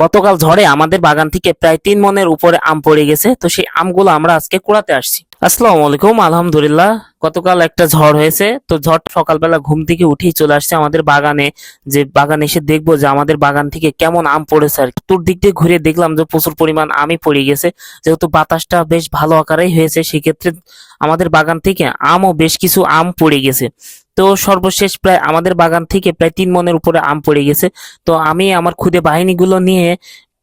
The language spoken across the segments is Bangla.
গতকাল ঝড়ে আমাদের বাগান থেকে প্রায় তিন মনের উপরে আম পড়ে গেছে। তো সেই আমগুলো আমরা আজকে কুড়াতে আসছি। আসসালামু আলাইকুম, আলহামদুলিল্লাহ। গতকাল একটা ঝড় হয়েছে। তো ঝড় সকালবেলা ঘুম থেকে উঠেই চলে আসছে আমাদের বাগানে। যে বাগানে এসে দেখব যে আমাদের বাগান থেকে কেমন আম পড়েছে আর দিক দিয়ে ঘুরে দেখলাম যে প্রচুর পরিমাণ আমই পড়ে গেছে। যেহেতু বাতাসটা বেশ ভালো আকারেই হয়েছে, সেক্ষেত্রে আমাদের বাগান থেকে আমও বেশ কিছু আম পড়ে গেছে। তো সর্বশেষ প্রায় আমাদের বাগান থেকে প্রায় তিন মনের উপরে আম পড়ে গেছে। তো আমি আমার খুদে বাহিনীগুলো নিয়ে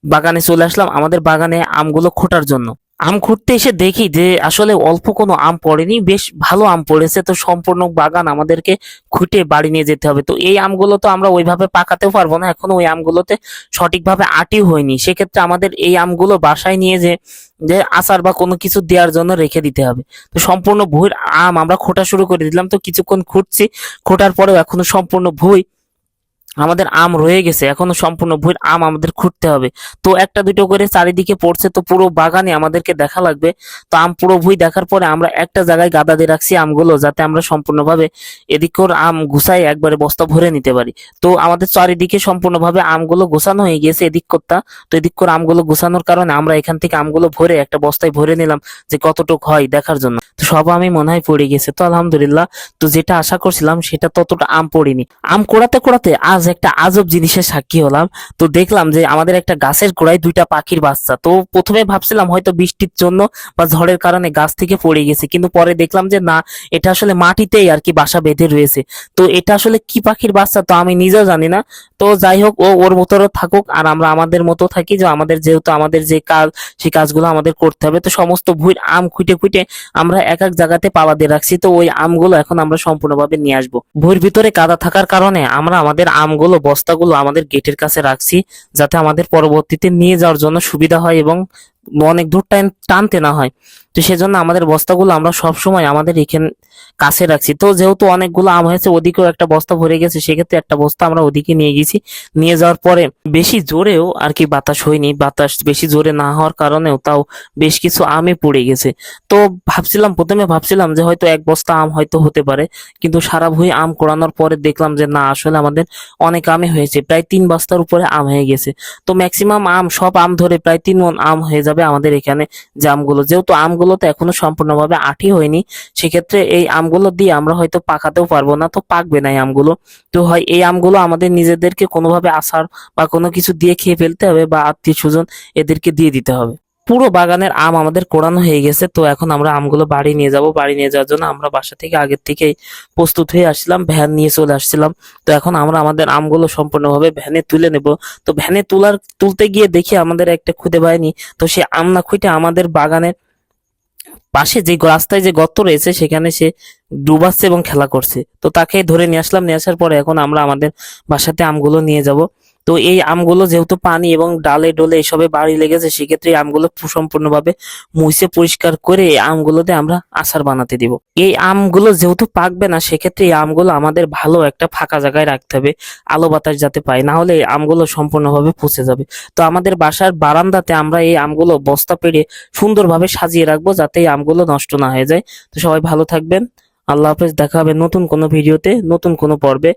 বাগানে চলে আসলাম আমাদের বাগানে আমগুলো খোটার জন্য। আম খুঁড়তে এসে দেখি যে আসলে অল্প কোনো আম পড়েনি, বেশ ভালো আম পড়েছে। তো সম্পূর্ণ বাগান আমাদেরকে খুঁটে বাড়ি নিয়ে যেতে হবে। তো এই আমগুলো তো আমরা ওইভাবে পাকাতেও পারব না, এখনও ওই আমগুলোতে সঠিকভাবে আটিও হয়নি। সেক্ষেত্রে আমাদের এই আমগুলো বাসায় নিয়ে যে যে আচার বা কোনো কিছু দেওয়ার জন্য রেখে দিতে হবে। তো সম্পূর্ণ ভুঁইর আম আমরা খোটা শুরু করে দিলাম। তো কিছুক্ষণ খুঁটছি, খোটার পরেও এখনও সম্পূর্ণ ভুঁই আমাদের আম রয়ে গেছে, এখনও সম্পূর্ণ ভুঁইর আম আমাদের খুঁটতে হবে। তো একটা দুটো করে চারিদিকে পড়ছে, তো পুরো বাগানে আমাদেরকে দেখা লাগবে। তো আম পুরো ভুঁই দেখার পরে আমরা একটা জায়গায় গাদা দিয়ে রাখছি আমগুলো, যাতে আমরা সম্পূর্ণভাবে এদিক করে আম গুছাই একবারে বস্তা ভরে নিতে পারি। তো আমাদের চারিদিকে সম্পূর্ণভাবে আমগুলো গোছানো হয়ে গিয়েছে এদিক করতা তো এদিক করে আমগুলো গোছানোর কারণে আমরা এখান থেকে আমগুলো ভরে একটা বস্তায় ভরে নিলাম যে কতটুক হয় দেখার জন্য। তো সব আমি মনে হয় পড়ে গেছে। তো আলহামদুলিল্লাহ, তো যেটা আশা করছিলাম সেটা ততটা আম পড়িনি। আম কোড়াতে কোড়াতে আজ একটা আজব জিনিসের সাক্ষী হলাম। তো দেখলাম যে আমাদের একটা গাছের গোড়ায় দুইটা পাখির বাচ্চা। তো প্রথমে ভাবছিলাম হয়তো বৃষ্টির জন্য বা ঝড়ের কারণে গাছ থেকে পড়ে গেছে। কিন্তু পরে দেখলাম যে না, এটা আসলে মাটিতেই আর কি বাসা বেঁধে রয়েছে। তো এটা আসলে কি পাখির বাচ্চা তো আমি নিজেও জানি না। তো যাই হোক, ও ওর মতো থাকুক আর আমরা আমাদের মতো থাকি যে আমাদের যেহেতু আমাদের যে কাজ, সেই কাজগুলো আমাদের করতে হবে। তো সমস্ত ভুঁইর আম খুঁটে খুঁটে আমরা এক এক জায়গাতে পাওয়া দিয়ে রাখছি। তো ওই আমগুলো এখন আমরা সম্পূর্ণভাবে নিয়ে আসব। ভুঁইর ভিতরে কাদা থাকার কারণে আমরা আমাদের আমগুলো বস্তাগুলো আমাদের গেটের কাছে রাখছি, যাতে আমাদের পরবর্তীতে নিয়ে যাওয়ার জন্য সুবিধা হয় এবং অনেক দূর টাইম টানতে না হয়। তো সেজন্য আমাদের বস্তাগুলো আমরা সব সময় আমাদের এখানে কাছে রাখছি। তো যেহেতু অনেকগুলো আম হয়েছে, ওদিকেও একটা বস্তা ভরে গেছে, সেক্ষেত্রে একটা বস্তা আমরা ওদিকে নিয়ে গেছি। নিয়ে যাওয়ার পরে বেশি জোরেও আর কি বাতাস হয়নি। বাতাস বেশি জোরে না হওয়ার কারণেও তাও বেশ কিছু আমে পড়ে গেছে। তো ভাবছিলাম, প্রথমে ভাবছিলাম যে হয়তো এক বস্তা আম হয়তো হতে পারে। কিন্তু সারা ভুঁই আম কোড়ানোর পরে দেখলাম যে না, আসলে আমাদের অনেক আমে হয়েছে। প্রায় তিন বস্তার উপরে আম হয়ে গেছে। তো ম্যাক্সিমাম আম, সব আম ধরে প্রায় তিন মন আম হয়ে যাবে। আমাদের এখানে যে আমগুলো। যেহেতু আমগুলো তো এখনও সম্পূর্ণভাবে আঠি হয়নি, সেক্ষেত্রে এই আমগুলো দিয়ে আমরা হয়তো পাকাতেও পারব না, তো পাকবে না এই আমগুলো। তো হয় এই আমগুলো আমাদের নিজেদেরকে কোনোভাবে আসার বা কোনো কিছু দিয়ে খেয়ে ফেলতে হবে বা আত্মীয় স্বজন এদেরকে দিয়ে দিতে হবে। পুরো বাগানের আম আমাদের কোড়ানো হয়ে গেছে। তো এখন আমরা আমগুলো বাড়ি নিয়ে যাব। বাড়ি নিয়ে যাওয়ার জন্য আমরা বাসা থেকে আগের থেকেই প্রস্তুত হয়ে আসছিলাম, ভ্যান নিয়ে চলে আসছিলাম। তো এখন আমরা আমাদের আমগুলো সম্পূর্ণভাবে ভ্যানে তুলে নেব। তো ভ্যানে তোলার, তুলতে গিয়ে দেখি আমাদের একটা খুঁজে বাহিনী তো সে আম না খুঁটে আমাদের বাগানের পাশে যে রাস্তায় যে গর্ত রয়েছে, সেখানে সে ডুবাচ্ছে এবং খেলা করছে। তো তাকে ধরে নিয়ে আসলাম। নিয়ে আসার পরে এখন আমরা আমাদের বাসাতে আমগুলো নিয়ে যাব। তো এই আমগুলো যেহেতু পানি এবং ডালে ডোলে এসবে বাড়ি লেগেছে, সেক্ষেত্রে এই আমগুলো সম্পূর্ণভাবে মুছে পরিষ্কার করে এই আমগুলোতে আমরা আচার বানাতে দিব। এই আমগুলো যেহেতু পাকবে না, সেক্ষেত্রে এই আমগুলো আমাদের ভালো একটা ফাঁকা জায়গায় রাখতে হবে, আলো বাতাস যাতে পায়, না হলে এই আমগুলো সম্পূর্ণভাবে পচে যাবে। তো আমাদের বাসার বারান্দাতে আমরা এই আমগুলো বস্তা পেড়ে সুন্দরভাবে সাজিয়ে রাখব, যাতে এই আমগুলো নষ্ট না হয়ে যায়। তো সবাই ভালো থাকবেন, আল্লাহ হাফেজ, দেখা হবে নতুন কোনো ভিডিওতে, নতুন কোনো পর্বে।